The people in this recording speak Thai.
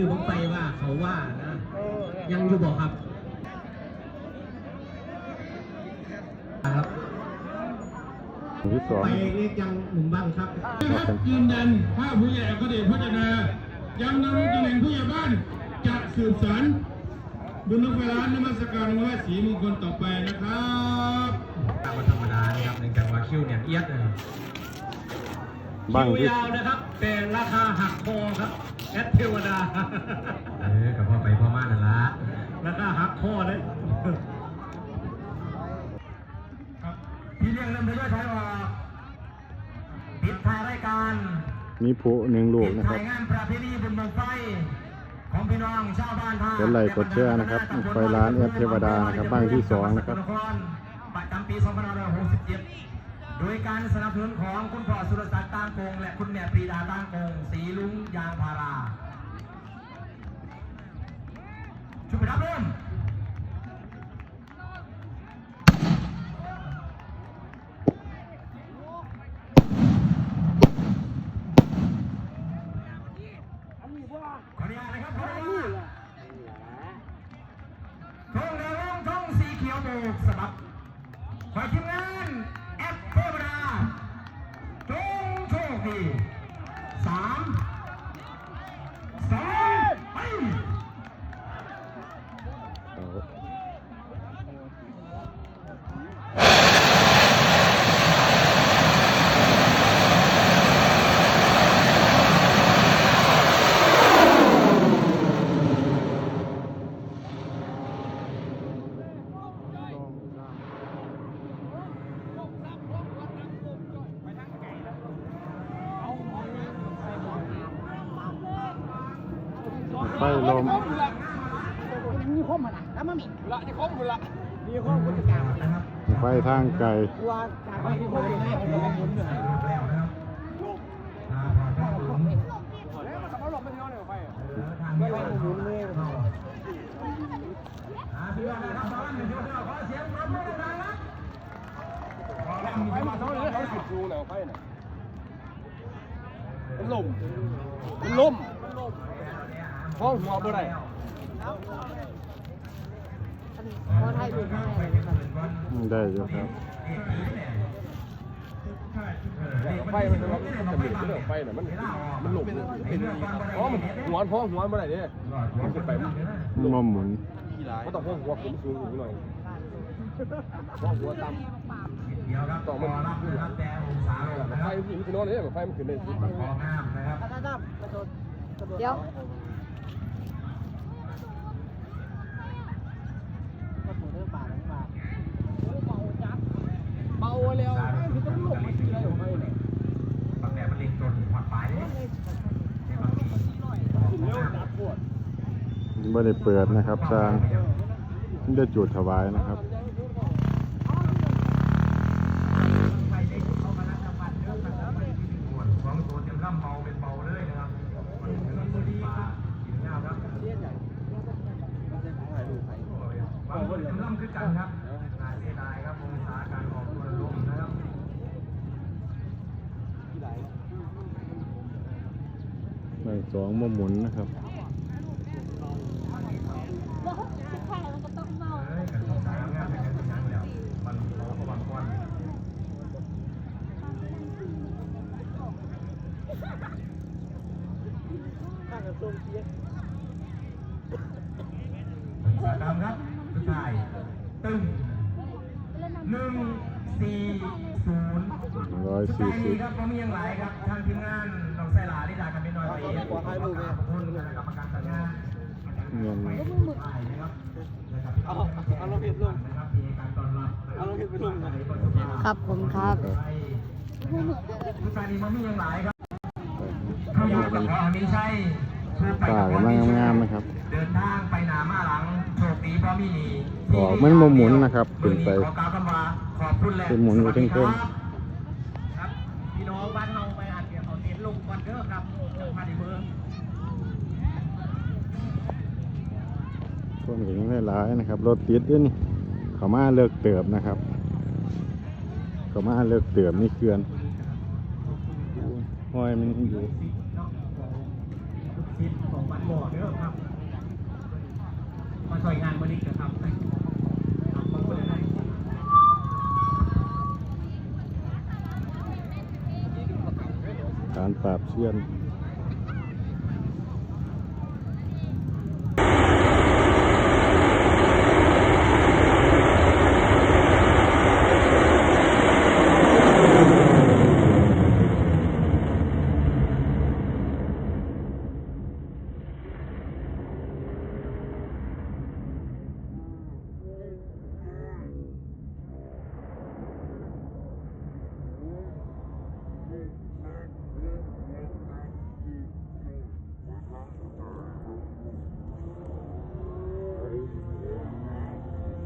ชื่อผมไปว่าเขาว่านะยังอยู่บอกครับครับที่สองไปเรียกยังหนุ่มบ้างครับนะครับยืนยันถ้าผู้ใหญ่ก็เดชพัฒนายังดำรงตำแหน่งผู้ใหญ่บ้านจะสืบสานบุญนกเวลานมัสการว่าสีมงคลต่อไปนะครับตามธรรมดานะครับในการว่าคิวเนี่ยเอียดนะครับบ้างคิวที่ยาวนะครับ แต่ราคาหักคอครับ แอดเทวดา เออกับพ่อไปพ่อมานั่นละราคาหักคอเลย ครับพี่เลี้ยงเริ่มทยอยถอยออกปิดท้ายรายการมีผู้หนึ่งลูกปิดนะครับท้ายงานประเพณีบุญบังไฟของพี่น้องชาวบ้านท่ากดไลค์กดแชร์นะครับไฟร้านแอดเทวดานะครับบ้างที่สองนะครับ ประจำปี2567 โดยการสนับสนุนของคุณพ่อสุรศักดิ์ตางโกงและคุณแม่ปรีดาตางโกงสีลุงยางพาราชุดไปรับเริ่มขออนุญาตนะครับขออนุญาตทงแดงทงสีเขียวโบกสะบัด ไฟลมมีคมอะนะแล้วมันมีละที่ครบหมดละมีคมกุญแจนะครับไฟทางไกลตัวจากว่าที่คมอยู่ในของผมผมเนี่ยแล้วนะครับลาพอท่านหลวงแล้วมันเขาหลบไม่ย้อนเลยไปอะทางไม่นี้ไว้หมุนเลยอ่าพี่น้องนะครับตอนนี้พี่น้องขอเสียงปรบมือดังๆนะไปมาเท่านี้เขาสิบรูแล้วไฟน่ะมันล่มมันล่ม ห้องหัวบ่ได้พอไทยดูง่ายเลยครับได้อยู่ครับไฟมันจะมันจะมีเรื่องไฟน่ะมันมันหลบเป็นอ๋อมันหัวห้องหัวบ่ได้เด้มันขึ้นไปมันมอหมุนก็ต้องห้องหัวผมสูงอยู่หน่อยห้องหัวต่ำเดี๋ยวครับต่อมารับนะครับแต่องศาลงนะคไฟรับมันจะนอนเลยไฟมันขึ้นเลยของงามนะครับถ้าถ้าเดี๋ยวก็ถูกเรื่องป่าเรื่องป่าเบาจับเบาแล้วคือต้องหลบมันคืออะไรของไฟเนี่ย บางแบบมันเล็งจนหัดปลายเลยในบางทีของงาม ไม่ได้เปิดนะครับสร้างไม่ได้จุดถวายนะครับไปได้เข้ามาแล้วจังหวัดเรื่องนะครับไม่ได้ที่ปวาเป็นเบายครับมันเป็นปลากินงามครับบางคนเต็มล่ำคือกันครับนาเสียดายครับองศาการออกตัวลมนะครับใบสองมอหมุนนะครับ เอ้ยกันสงสารงามเป็นกันเป็นยังแล้วมันเขาก็บางคน ถ้า กับตรงเสียสาดำครับสุดท้ายตึ้งหนึ่งสี่ศูนย์ร้อยสุดสี่ท้ายสิบนี้ครับผมมีอย่างไรครับทางทีมงานน้องไซลาที่ดากันเป็นน้อยไปขอให้ลูกขอบคุณคณะกรรมการจัดงานเงินถ่ายนะครับเอาเอาลงผิดลงนะครับมีการต้อนรับเอาลงผิดไปลงครับผมครับสุดท้ายนี้มันมีอย่างไรครับเขาอยากจะขอมีใช่ผู้ไปป่ากับกำลังมีงามๆนะครับเดินทางไปหนามาหลังโชคดีเพราะมีหนีออกมันบ่หมุนนะครับขึ้นไปขอกล่าวคำว่าขอบคุณและเป็นหมุนอยู่เทิงๆสวัสดีครับพี่น้องบ้านเราไปอัดเกี่ยวกับเต็นท์ลงก่อนเด้อครับจังหวัดในเมืองคนก็ยังได้หลายนะครับ รถติดด้วยนี่เขามาเลิกเติบนะครับเขามาเลิกเติบนี่เกลือนห้อยมันอยู่ ลูกศิษย์ของวัดบ่อเด้อครับมาช่วยงานวันนี้นะครับครับขอบคุณนะครับการปราบเชียน